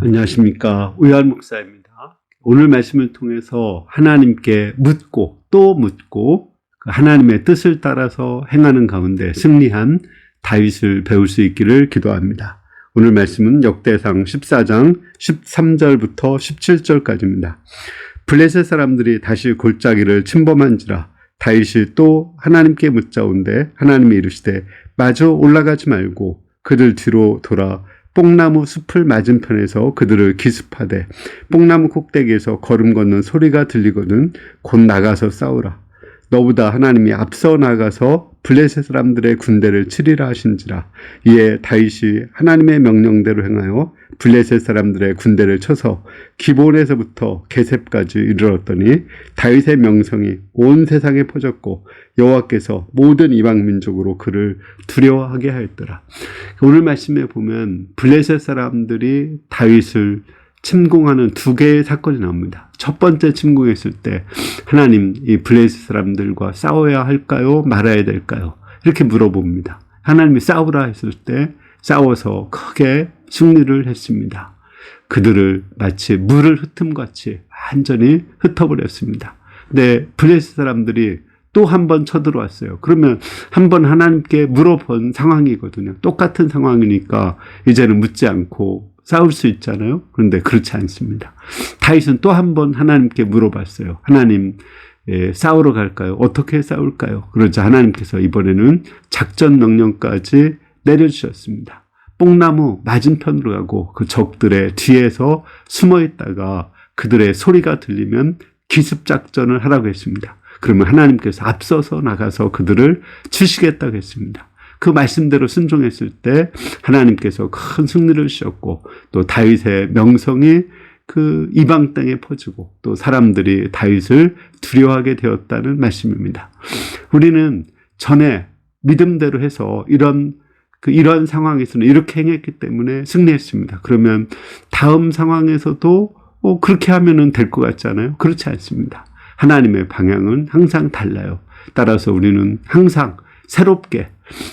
안녕하십니까. 우열 목사입니다. 오늘 말씀을 통해서 하나님께 묻고 또 묻고 그 하나님의 뜻을 따라서 행하는 가운데 승리한 다윗을 배울 수 있기를 기도합니다. 오늘 말씀은 역대상 14장 13절부터 17절까지입니다. 블레셋 사람들이 다시 골짜기를 침범한지라 다윗이 또 하나님께 묻자온데 하나님이 이르시되 마저 올라가지 말고 그들 뒤로 돌아 뽕나무 숲을 맞은편에서 그들을 기습하되 뽕나무 꼭대기에서 걸음 걷는 소리가 들리거든 곧 나가서 싸우라. 너보다 하나님이 앞서 나가서 블레셋 사람들의 군대를 치리라 하신지라. 이에 다윗이 하나님의 명령대로 행하여 블레셋 사람들의 군대를 쳐서 기본에서부터 게셉까지 이르렀더니 다윗의 명성이 온 세상에 퍼졌고 여호와께서 모든 이방 민족으로 그를 두려워하게 하였더라. 오늘 말씀에 보면 블레셋 사람들이 다윗을 침공하는 두 개의 사건이 나옵니다. 첫 번째 침공했을 때 하나님 이 블레셋 사람들과 싸워야 할까요? 말아야 될까요? 이렇게 물어봅니다. 하나님이 싸우라 했을 때 싸워서 크게 승리를 했습니다. 그들을 마치 물을 흩음같이 완전히 흩어버렸습니다. 근데 블레셋 사람들이 또 한 번 쳐들어왔어요. 그러면 한 번 하나님께 물어본 상황이거든요. 똑같은 상황이니까 이제는 묻지 않고 싸울 수 있잖아요. 그런데 그렇지 않습니다. 다윗은 또 한 번 하나님께 물어봤어요. 하나님, 예, 싸우러 갈까요? 어떻게 싸울까요? 그러자 하나님께서 이번에는 작전 명령까지 내려주셨습니다. 뽕나무 맞은편으로 가고 그 적들의 뒤에서 숨어 있다가 그들의 소리가 들리면 기습 작전을 하라고 했습니다. 그러면 하나님께서 앞서서 나가서 그들을 치시겠다고 했습니다. 그 말씀대로 순종했을 때 하나님께서 큰 승리를 주셨고 또 다윗의 명성이 그 이방 땅에 퍼지고 또 사람들이 다윗을 두려워하게 되었다는 말씀입니다. 우리는 전에 믿음대로 해서 이런 그 이런 상황에서는 이렇게 행했기 때문에 승리했습니다. 그러면 다음 상황에서도 어, 그렇게 하면은 될 것 같잖아요. 그렇지 않습니다. 하나님의 방향은 항상 달라요. 따라서 우리는 항상 새롭게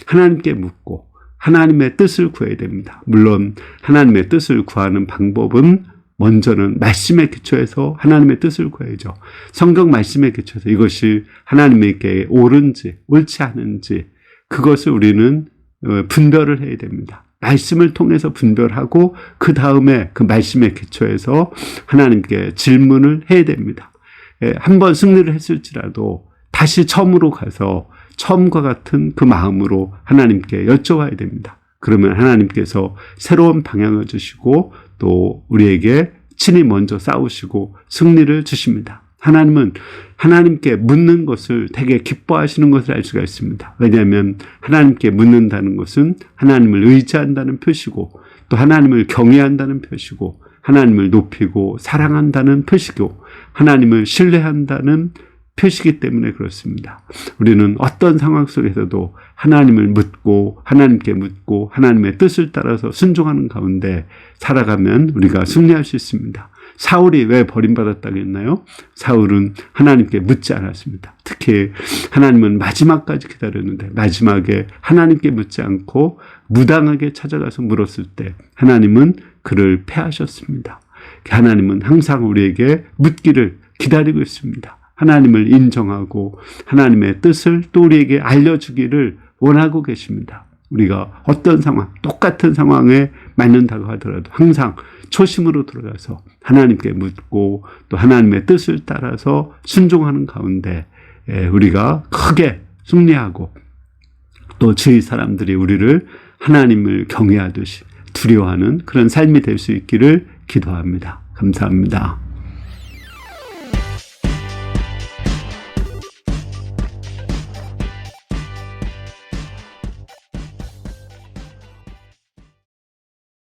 하나님께 묻고 하나님의 뜻을 구해야 됩니다. 물론 하나님의 뜻을 구하는 방법은 먼저는 말씀에 기초해서 하나님의 뜻을 구해야죠. 성경 말씀에 기초해서 이것이 하나님에게 옳은지 옳지 않은지 그것을 우리는 어, 분별을 해야 됩니다. 말씀을 통해서 분별하고 그 다음에 그 말씀에 기초해서 하나님께 질문을 해야 됩니다. 예, 한번 승리를 했을지라도 다시 처음으로 가서 처음과 같은 그 마음으로 하나님께 여쭤봐야 됩니다. 그러면 하나님께서 새로운 방향을 주시고 또 우리에게 친히 먼저 싸우시고 승리를 주십니다. 하나님은 하나님께 묻는 것을 되게 기뻐하시는 것을 알 수가 있습니다. 왜냐하면 하나님께 묻는다는 것은 하나님을 의지한다는 표시고 또 하나님을 경외한다는 표시고 하나님을 높이고 사랑한다는 표시고 하나님을 신뢰한다는 표시기 때문에 그렇습니다. 우리는 어떤 상황 속에서도 하나님을 묻고 하나님께 묻고 하나님의 뜻을 따라서 순종하는 가운데 살아가면 우리가 승리할 수 있습니다. 사울이 왜 버림받았다고 했나요? 사울은 하나님께 묻지 않았습니다. 특히 하나님은 마지막까지 기다렸는데 마지막에 하나님께 묻지 않고 무당하게 찾아가서 물었을 때 하나님은 그를 패하셨습니다. 하나님은 항상 우리에게 묻기를 기다리고 있습니다. 하나님을 인정하고 하나님의 뜻을 또 우리에게 알려주기를 원하고 계십니다. 우리가 어떤 상황, 똑같은 상황에 맞는다고 하더라도 항상 초심으로 들어가서 하나님께 묻고 또 하나님의 뜻을 따라서 순종하는 가운데 우리가 크게 승리하고 또 저희 사람들이 우리를 하나님을 경외하듯이 두려워하는 그런 삶이 될 수 있기를 기도합니다. 감사합니다.